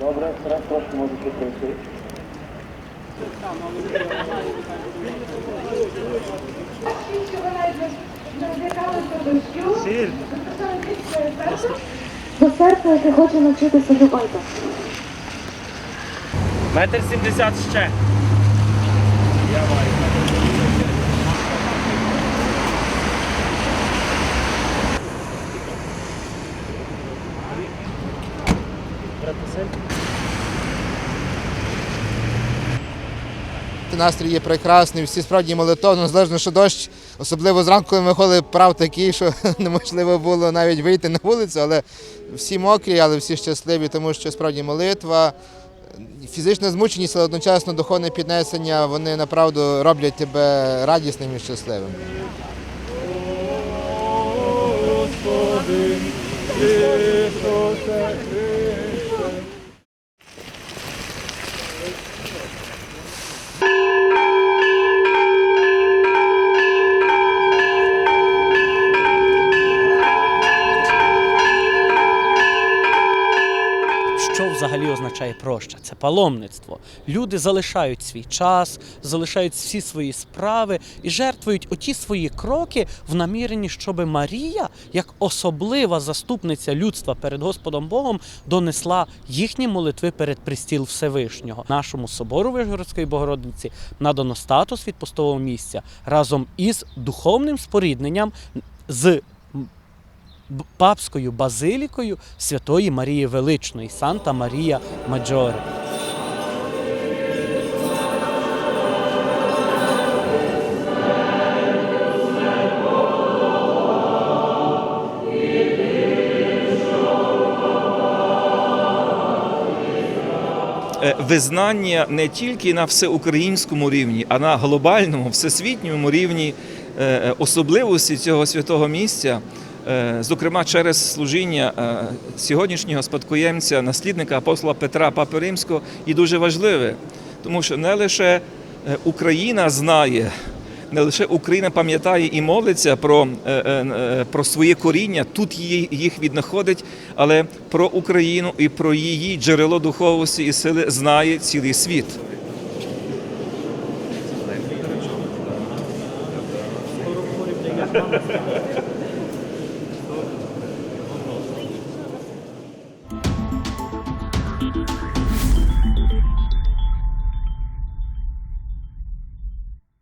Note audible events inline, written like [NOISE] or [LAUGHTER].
Добре, сега просто може да се търси. До серця, яке хоче навчитися любити. Метр сімдесят ще. Настрій є прекрасний, всі справді молитовно, незалежно, що дощ, особливо зранку, коли ми виходили, прав такий, що [LAUGHS] неможливо було навіть вийти на вулицю, але всі мокрі, але всі щасливі, тому що справді молитва, фізична змученість, але одночасно духовне піднесення, вони направду роблять тебе радісним і щасливим. Що взагалі означає проща? Це паломництво. Люди залишають свій час, залишають всі свої справи і жертвують оті свої кроки в наміренні, щоб Марія, як особлива заступниця людства перед Господом Богом, донесла їхні молитви перед пристіл Всевишнього. Нашому собору Вишгородської Богородиці надано статус відпустового місця разом із духовним спорідненням з папською базилікою Святої Марії Величної Санта Марія Маджоре. е, визнання не тільки на всеукраїнському рівні, а на глобальному, всесвітньому рівні е, е, особливості цього святого місця, зокрема через служіння е, сьогоднішнього спадкоємця, наслідника апостола Петра Папи Римського, і дуже важливе, тому що не лише е, Україна знає. Не лише Україна пам'ятає і молиться про, е, е, е, про своє коріння, тут їх віднаходить, але про Україну і про її джерело духовості і сили знає цілий світ.